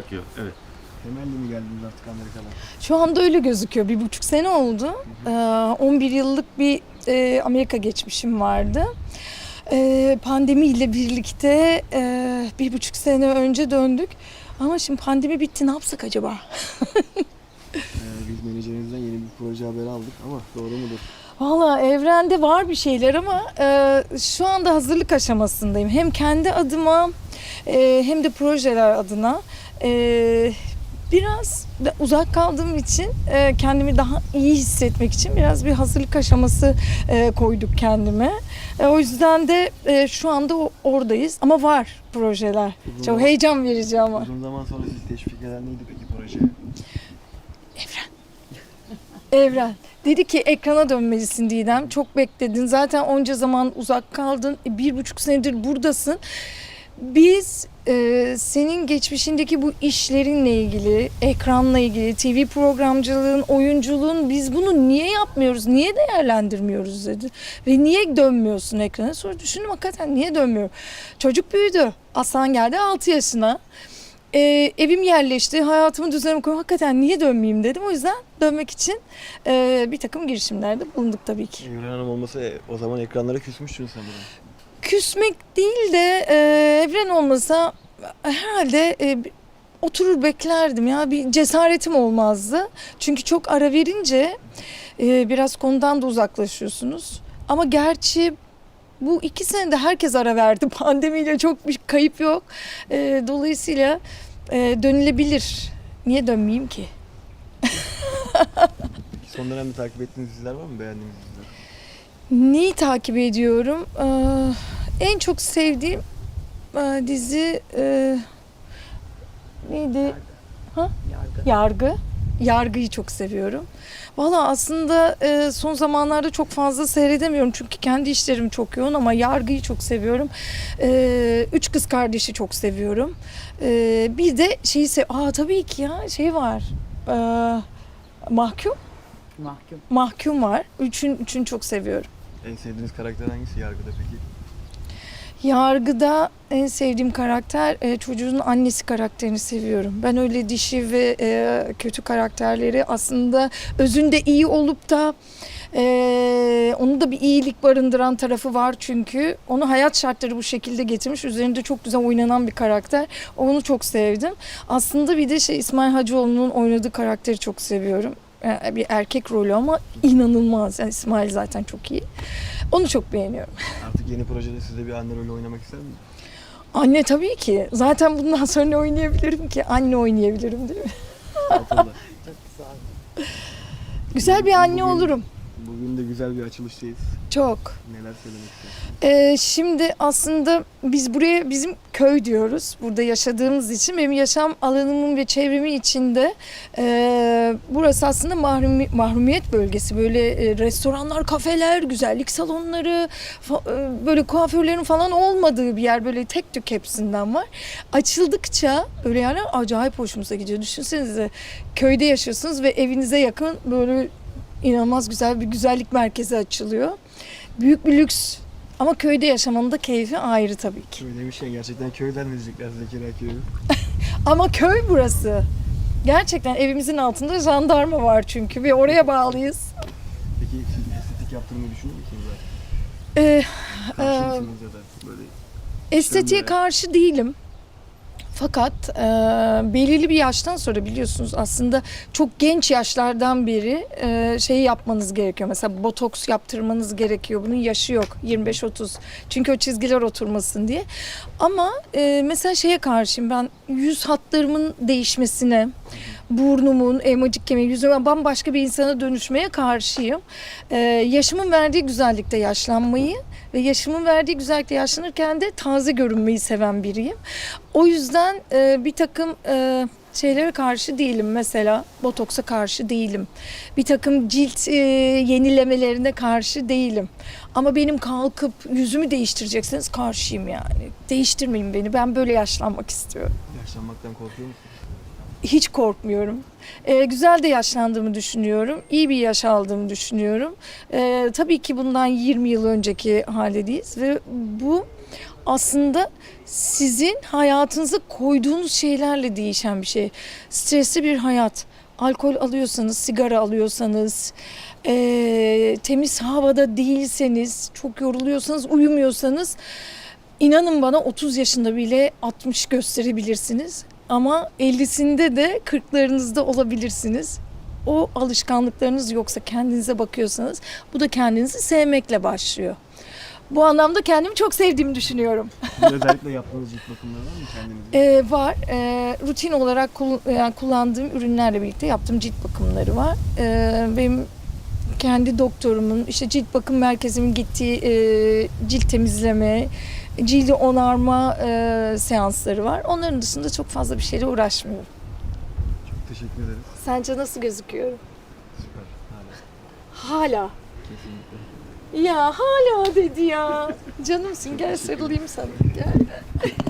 Takıyor, evet. Temelli mi geldiniz artık Amerika'dan? Şu anda öyle gözüküyor. Bir buçuk sene oldu. Ee, 11 yıllık bir e, Amerika geçmişim vardı. Ee, pandemiyle birlikte e, bir buçuk sene önce döndük. Ama şimdi pandemi bitti ne yapsak acaba? Ee, biz menajerinizden yeni bir proje haberi aldık ama doğru mudur? Valla evrende var bir şeyler ama e, şu anda hazırlık aşamasındayım. Hem kendi adıma e, hem de projeler adına. E, biraz uzak kaldığım için e, kendimi daha iyi hissetmek için biraz bir hazırlık aşaması e, koyduk kendime. E, o yüzden de e, şu anda oradayız ama var projeler. Uzun Çok zaman- heyecan verici ama. Uzun zaman sonra sizi teşvik eden neydi peki projeye? Evren. Dedi ki ekrana dönmelisin Didem. Çok bekledin. Zaten onca zaman uzak kaldın. E, Bir buçuk senedir buradasın. Biz e, senin geçmişindeki bu işlerinle ilgili, ekranla ilgili, TV programcılığın, oyunculuğun biz bunu niye yapmıyoruz, niye değerlendirmiyoruz dedi. Ve niye dönmüyorsun ekrana? Sonra düşündüm hakikaten niye dönmüyorum? Çocuk büyüdü. Aslan geldi 6 yaşına. E, evim yerleşti, hayatımı düzenime koydum. Hakikaten niye dönmeyeyim dedim. O yüzden dönmek için e, bir takım girişimlerde bulunduk tabii ki. Evren Hanım olmasa e, o zaman ekranlara küsmüşsün sanırım. Küsmek değil de e, evren olmasa herhalde e, oturur beklerdim ya bir cesaretim olmazdı. Çünkü çok ara verince e, biraz konudan da uzaklaşıyorsunuz. Ama gerçi bu iki senede herkes ara verdi. Pandemiyle çok bir kayıp yok. E, dolayısıyla e, dönülebilir. Niye dönmeyeyim ki? Son dönemde takip ettiğiniz diziler var mı beğendiğiniz diziler? Neyi takip ediyorum? Ee, en çok sevdiğim e, dizi e, neydi? Ha? Yargı. Yargı. Yargıyı çok seviyorum. Valla aslında e, son zamanlarda çok fazla seyredemiyorum çünkü kendi işlerim çok yoğun ama yargıyı çok seviyorum. E, Üç Kız Kardeşi çok seviyorum. E, bir de şeyi sev... Aa tabii ki ya şey var. E, mahkum. Mahkum. Mahkum var. Üçün, üçünü çok seviyorum. En sevdiğiniz karakter hangisi yargıda peki? Yargıda en sevdiğim karakter e, çocuğun annesi karakterini seviyorum. Ben öyle dişi ve e, kötü karakterleri aslında özünde iyi olup da e, onu da bir iyilik barındıran tarafı var çünkü onu hayat şartları bu şekilde getirmiş. Üzerinde çok güzel oynanan bir karakter. Onu çok sevdim. Aslında bir de şey İsmail Hacıoğlu'nun oynadığı karakteri çok seviyorum. E, bir erkek rolü ama inanılmaz. Yani İsmail zaten çok iyi. Onu çok beğeniyorum. Artık yeni projede siz de bir anne rolü oynamak ister misiniz? Anne tabii ki. Zaten bundan sonra ne oynayabilirim ki? Anne oynayabilirim değil mi? Çok güzel. Güzel bir anne Bugün- olurum. Güzel bir açılıştayız. Çok. Neler söylemek istersiniz? Ee, şimdi aslında biz buraya bizim köy diyoruz. Burada yaşadığımız için benim yaşam alanımın ve çevremin içinde e, burası aslında mahrumi, mahrumiyet bölgesi. Böyle e, restoranlar, kafeler, güzellik salonları, fa- e, böyle kuaförlerin falan olmadığı bir yer. Böyle tek tük hepsinden var. Açıldıkça öyle yerler acayip hoşumuza gidiyor. Düşünsenize köyde yaşıyorsunuz ve evinize yakın böyle inanılmaz güzel bir güzellik merkezi açılıyor. Büyük bir lüks ama köyde yaşamanın da keyfi ayrı tabii ki. Köy demişken gerçekten köyden mi diyecekler Zekeriya köyü? Ama köy burası. Gerçekten evimizin altında jandarma var çünkü ve oraya bağlıyız. Peki estetik yaptırmayı düşünüyor musunuz zaten? Ee, Karşı mısınız ya da böyle? estetiğe böyle. karşı değilim. Fakat e, belirli bir yaştan sonra biliyorsunuz aslında çok genç yaşlardan beri e, şeyi yapmanız gerekiyor. Mesela botoks yaptırmanız gerekiyor. Bunun yaşı yok 25-30. Çünkü o çizgiler oturmasın diye. Ama e, mesela şeye karşıyım ben yüz hatlarımın değişmesine, burnumun, elmacık kemiği, yüzüme bambaşka bir insana dönüşmeye karşıyım. E, yaşımın verdiği güzellikte yaşlanmayı ve yaşımın verdiği güzellikte yaşlanırken de taze görünmeyi seven biriyim. O yüzden e, bir takım e, şeylere karşı değilim. Mesela botoksa karşı değilim. Bir takım cilt e, yenilemelerine karşı değilim. Ama benim kalkıp yüzümü değiştirecekseniz karşıyım yani. Değiştirmeyin beni. Ben böyle yaşlanmak istiyorum. Yaşlanmaktan korkuyor musunuz? Hiç korkmuyorum. Ee, güzel de yaşlandığımı düşünüyorum. İyi bir yaş aldığımı düşünüyorum. Ee, tabii ki bundan 20 yıl önceki haldeyiz ve bu aslında sizin hayatınıza koyduğunuz şeylerle değişen bir şey. Stresli bir hayat. Alkol alıyorsanız, sigara alıyorsanız, eee, temiz havada değilseniz, çok yoruluyorsanız, uyumuyorsanız inanın bana 30 yaşında bile 60 gösterebilirsiniz. Ama 50'sinde de 40'larınızda olabilirsiniz. O alışkanlıklarınız yoksa kendinize bakıyorsanız bu da kendinizi sevmekle başlıyor. Bu anlamda kendimi çok sevdiğimi düşünüyorum. Özellikle yaptığınız cilt bakımları var mı kendinize? Ee, var. Ee, rutin olarak kul- yani kullandığım ürünlerle birlikte yaptığım cilt bakımları var. Ee, benim kendi doktorumun, işte cilt bakım merkezimin gittiği e, cilt temizleme, cildi onarma e, seansları var. Onların dışında çok fazla bir şeyle uğraşmıyorum. Çok teşekkür ederiz. Sence nasıl gözüküyorum? Süper. Hala. Hala. Kesinlikle. Ya hala dedi ya. Canımsın gel sarılayım sana. Gel.